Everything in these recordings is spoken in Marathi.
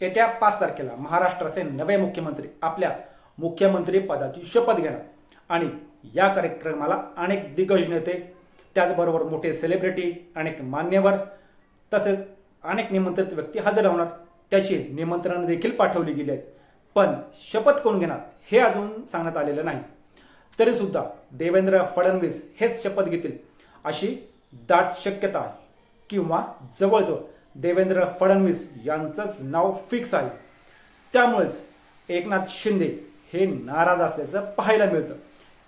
येत्या पाच तारखेला महाराष्ट्राचे नवे मुख्यमंत्री आपल्या मुख्यमंत्री पदाची शपथ घेणार. आणि या कार्यक्रमाला अनेक दिग्गज नेते त्याचबरोबर मोठे सेलिब्रिटी अनेक मान्यवर तसेच अनेक निमंत्रित व्यक्ती हजर राहणार त्याची निमंत्रणं देखील पाठवली गेली आहेत. पण शपथ कोण घेणार हे अजून सांगण्यात आलेलं नाही. तरीसुद्धा देवेंद्र फडणवीस हेच शपथ घेतील अशी दाट शक्यता आहे. किंवा जवळजवळ देवेंद्र फडणवीस यांचंच नाव फिक्स आहे. त्यामुळेच एकनाथ शिंदे हे नाराज असल्याचं पाहायला मिळतं.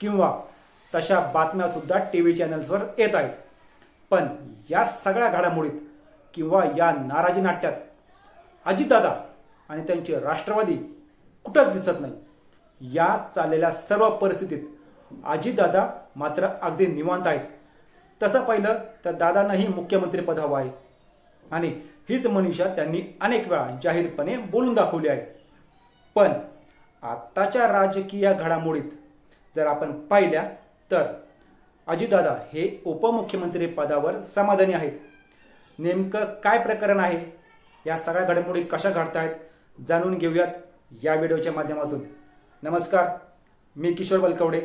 किंवा तशा बातम्यासुद्धा टी व्ही चॅनल्सवर येत आहेत. पण या सगळ्या घडामोडीत किंवा या नाराजी नाट्यात अजितदादा आणि त्यांचे राष्ट्रवादी कुठंच दिसत नाही. या चाललेल्या सर्व परिस्थितीत अजितदादा मात्र अगदी निवांत आहेत. तसं पाहिलं तर दादांनाही मुख्यमंत्रीपद हवं आहे. आणि हीच मनीषा त्यांनी अनेक वेळा जाहीरपणे बोलून दाखवली आहे. पण आत्ताच्या राजकीय घडामोडीत जर आपण पाहिल्या तर अजितदादा हे उपमुख्यमंत्री पदावर समाधानी आहेत. नेमकं काय प्रकरण आहे? या सगळ्या घडामोडी कशा घडत आहेत जाणून घेऊयात या व्हिडिओच्या माध्यमातून. नमस्कार मी किशोर बलकवडे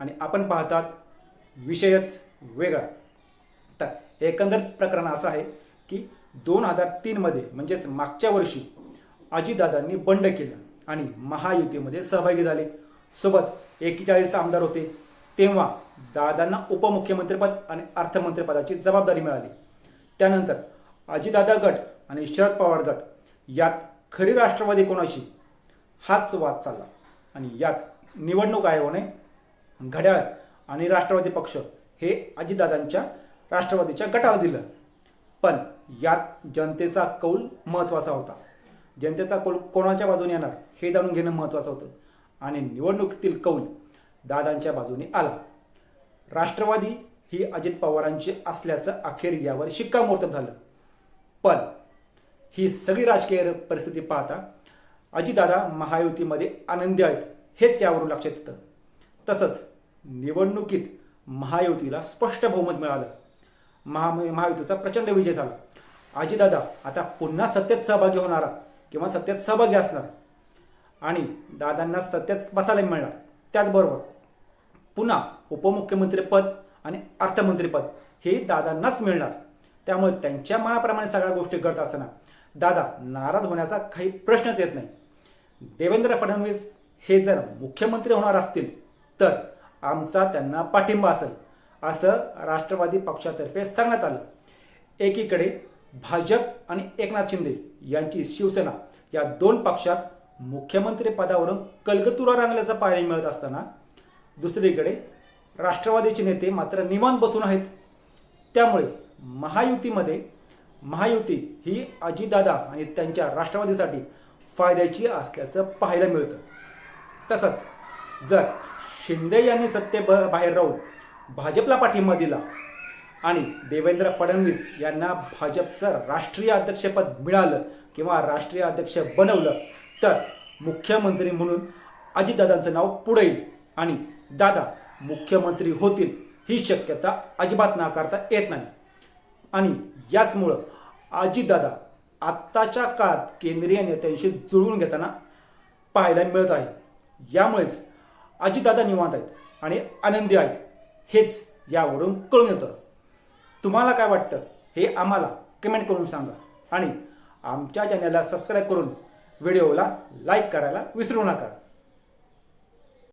आणि आपण पाहतात विषयच वेगळा. तर एकंदर प्रकरण असं आहे की दोन हजार तीनमध्ये म्हणजेच मागच्या वर्षी अजितदादांनी बंड केलं आणि महायुतीमध्ये सहभागी झाले. सोबत एकेचाळीस आमदार होते. तेव्हा दादांना उपमुख्यमंत्रीपद आणि अर्थमंत्रीपदाची जबाबदारी मिळाली. त्यानंतर अजितदादा गट आणि शरद पवार गट यात खरी राष्ट्रवादी कोणाची? हाच वाद चालला. आणि यात निवडणूक आयोगाने घड्याळ आणि राष्ट्रवादी पक्ष हे अजितदादांच्या राष्ट्रवादीच्या गटाला दिलं. पण यात जनतेचा कौल महत्त्वाचा होता. जनतेचा कौल कोणाच्या बाजूने येणार? हे जाणून घेणं महत्त्वाचं होतं. आणि निवडणुकीतील कौल दादांच्या बाजूने आला. राष्ट्रवादी ही अजित पवारांची असल्याचं अखेर यावर शिक्कामोर्तब झालं. पण ही सगळी राजकीय परिस्थिती पाहता अजितदादा महायुतीमध्ये आनंदी आहेत हेच यावरून लक्षात येतं. तसंच निवडणुकीत महायुतीला स्पष्ट बहुमत मिळालं. महा महायुतीचा प्रचंड विजय झाला. आजीदादा आता पुन्हा सत्तेत सहभागी होणारा किंवा सत्तेत सहभागी असणार. आणि दादांना सत्तेत बसायला मिळणार. त्याचबरोबर पुन्हा उपमुख्यमंत्रीपद आणि अर्थमंत्रीपद हे दादांनाच मिळणार. त्यामुळे त्यांच्या मनाप्रमाणे सगळ्या गोष्टी करत असताना दादा नाराज होण्याचा काही प्रश्नच येत नाही. देवेंद्र फडणवीस हे जर मुख्यमंत्री होणार असतील तर आमचा त्यांना पाठिंबा असेल. असं राष्ट्रवादी पक्षातर्फे सांगण्यात आलं. एकीकडे भाजप आणि एकनाथ शिंदे यांची शिवसेना या दोन पक्षात मुख्यमंत्री पदावरून कलगतुरा रांगल्याचं पाहायला मिळत असताना दुसरीकडे राष्ट्रवादीचे नेते मात्र निवांत बसून आहेत. त्यामुळे महायुतीमध्ये महायुती ही अजितदादा आणि त्यांच्या राष्ट्रवादीसाठी फायद्याची असल्याचं पाहायला मिळतं. तसंच जर शिंदे यांनी सत्ते ब- बाहेर राहून भाजपला पाठिंबा दिला. आणि देवेंद्र फडणवीस यांना भाजपचं राष्ट्रीय अध्यक्षपद मिळालं किंवा राष्ट्रीय अध्यक्ष बनवलं तर मुख्यमंत्री म्हणून अजितदादांचं नाव पुढे येईल आणि दादा मुख्यमंत्री होतील ही शक्यता अजिबात नाकारता येत नाही. आणि याचमुळं अजितदादा आत्ताच्या काळात केंद्रीय नेत्यांशी जुळवून घेताना पाहायला मिळत आहे. यामुळेच अजितदादा निवांत आहेत आणि आनंदी आहेत. हेच यावरून कळून येतं. तुम्हाला काय वाटतं? हे आम्हाला कमेंट करून सांगा. आणि आमच्या चॅनलला सबस्क्राईब करून व्हिडिओला लाईक करायला विसरू नका.